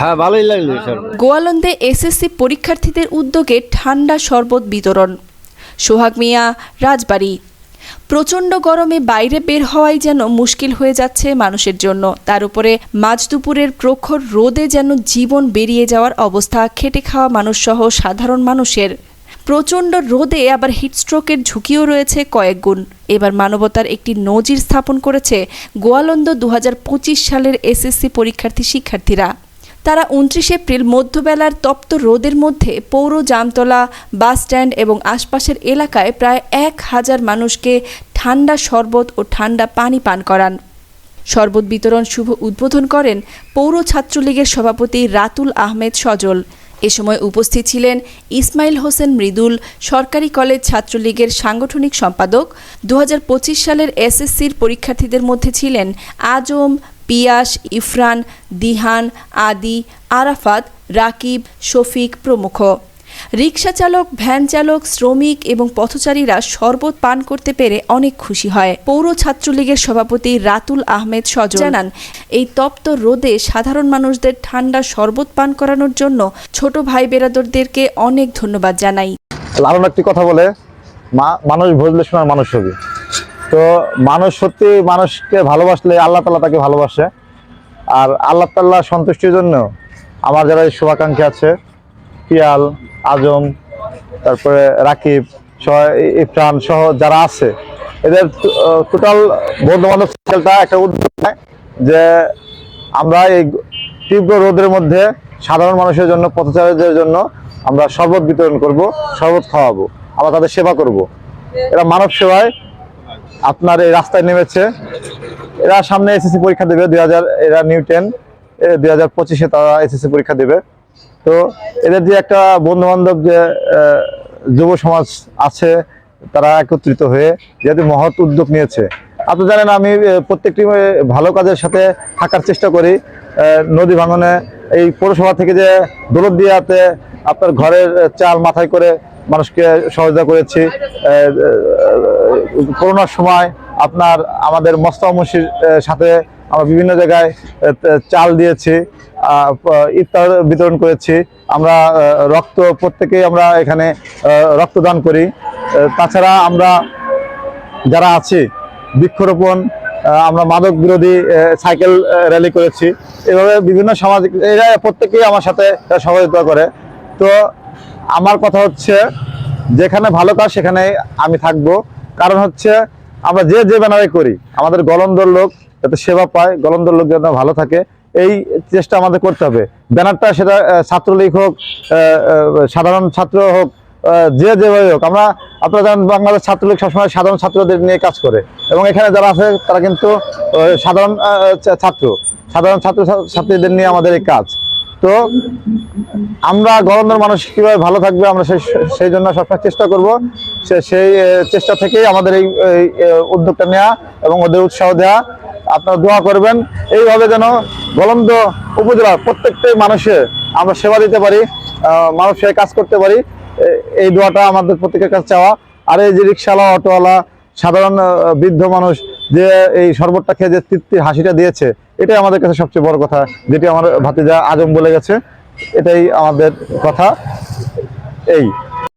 হ্যাঁ ভালোই লাগল গোয়ালন্দে এসএসসি পরীক্ষার্থীদের উদ্যোগে ঠান্ডা শরবত বিতরণ। সোহাগ মিয়া, রাজবাড়ি। প্রচণ্ড গরমে বাইরে বের হওয়াই যেন মুশকিল হয়ে যাচ্ছে মানুষের জন্য। তার উপরে মাঝ দুপুরের প্রখর রোদে যেন জীবন বেরিয়ে যাওয়ার অবস্থা, খেটে খাওয়া মানুষসহ সাধারণ মানুষের। প্রচণ্ড রোদে আবার হিটস্ট্রোকের ঝুঁকিও রয়েছে কয়েক গুণ। এবার মানবতার একটি নজির স্থাপন করেছে গোয়ালন্দ দু হাজার পঁচিশ সালের এসএসসি পরীক্ষার্থী শিক্ষার্থীরা। তারা উনত্রিশ এপ্রিল মধ্যবেলার তপ্ত রোদের মধ্যে পৌর জামতলা, বাস স্ট্যান্ড এবং আশপাশের এলাকায় প্রায় এক হাজার মানুষকে ঠান্ডা শরবত ও ঠান্ডা পানি পান করান। শরবত বিতরণ শুভ উদ্বোধন করেন পৌর ছাত্রলীগের সভাপতি রাতুল আহমেদ সজল। এ সময় উপস্থিত ছিলেন ইসমাইল হোসেন মৃদুল, সরকারি কলেজ ছাত্রলীগের সাংগঠনিক সম্পাদক। দু হাজার পঁচিশ সালের এসএসসির পরীক্ষার্থীদের মধ্যে ছিলেন আজম পিয়াস, ইফরান, দিহান, আদি, আরাফাত, রাকিব, শফিক প্রমুখ। রিক্সা চালক, ভ্যান চালক, শ্রমিক এবং পথচারীরা শরবত পান করতে পেরে অনেক খুশি হয়। পৌর ছাত্রলীগের সভাপতি রাতুল আহমেদ সজল জানান, এই তপ্ত রোদে সাধারণ মানুষদের ঠান্ডা শরবত পান করানোর জন্য ছোট ভাই বেরাদরদেরকে অনেক ধন্যবাদ জানাই। লালন একটি কথা বলে, মা- মানুষ শোনার মানুষ হবে। তো মানুষ সত্যি মানুষকে ভালোবাসলে আল্লাহ তালা তাকে ভালোবাসে। আর আল্লাহ তাল্লাহ সন্তুষ্টির জন্য আমার যারা শুভাকাঙ্ক্ষী আছে, পিয়াল, আজম, তারপরে রাকিব ইফরান সহ যারা আছে, এদের টোটাল বন্ধু বান্ধব সাইকেলটা একটা উদ্যোগ যে আমরা এই তীব্র রোদের মধ্যে সাধারণ মানুষের জন্য, পথচারীদের জন্য আমরা শরবত বিতরণ করব, শরবত খাওয়াবো, আমরা তাদের সেবা করব। এরা মানব সেবায় আপনার এই রাস্তায় নেমেছে। এরা সামনে এসএসসি পরীক্ষা দেবে দুই হাজার, এরা নিউটেন দুই হাজার পঁচিশে তারা এসএসসি পরীক্ষা দেবে। তো এদের যে একটা বন্ধু বান্ধব যে যুব সমাজ আছে, তারা একত্রিত হয়ে যেহেতু মহৎ উদ্যোগ নিয়েছে। আপনি জানেন আমি প্রত্যেকটি ভালো কাজের সাথে থাকার চেষ্টা করি। নদী ভাঙনে, এই পৌরসভা থেকে যে দৌলত দিয়াতে আপনার ঘরের চাল মাথায় করে মানুষকে সহযোগিতা করেছি। করোনার সময় আপনার আমাদের মস্তামসির সাথে আমরা বিভিন্ন জায়গায় চাল দিয়েছি ইফতার বিতরণ করেছি। আমরা রক্ত প্রত্যেকেই আমরা এখানে রক্তদান করি। তাছাড়া আমরা যারা আছি, বৃক্ষরোপণ আমরা মাদক বিরোধী সাইকেল র্যালি করেছি। এভাবে বিভিন্ন সামাজিক, এরা প্রত্যেকেই আমার সাথে সহযোগিতা করে। তো আমার কথা হচ্ছে, যেখানে ভালো কাজ সেখানে আমি থাকব। কারণ হচ্ছে আমরা যে যে ব্যানারে করি, আমাদের গলন্দর লোক যাতে সেবা পায়, গলন্দর লোক যেন ভালো থাকে, এই চেষ্টা আমাদের করতে হবে। ব্যানারটা সেটা ছাত্রলীগ হোক সাধারণ ছাত্র হোক যে যেভাবে হোক, আমরা আপনারা জানেন বাংলাদেশ ছাত্রলীগ সবসময় সাধারণ ছাত্রদের নিয়ে কাজ করে, এবং এখানে যারা আছে তারা কিন্তু সাধারণ ছাত্র সাধারণ ছাত্র, ছাত্রীদের নিয়ে আমাদের এই কাজ। তো আমরা গরমের মানুষ কীভাবে ভালো থাকবে আমরা সেই জন্য সবসময় চেষ্টা করব। সেই চেষ্টা থেকেই আমাদের এই উদ্যোগটা নেওয়া এবং ওদের উৎসাহ দেওয়া আপনারা দোয়া করবেন, এইভাবে যেন গলন্দ উপজেলার প্রত্যেকটাই মানুষের আমরা সেবা দিতে পারি মানুষের কাজ করতে পারি। এই দোয়াটা আমাদের প্রত্যেকের কাছে চাওয়া। আর এই যে রিক্সাওয়ালা, অটোওয়ালা, সাধারণ বৃদ্ধ মানুষ যে এই শরবতটা খেয়ে যে তৃপ্তির হাসিটা দিয়েছে, এটাই আমাদের কাছে সবচেয়ে বড় কথা, যেটি আমার ভাতিজা আজম বলে গেছে। এটাই আমাদের কথা। এই।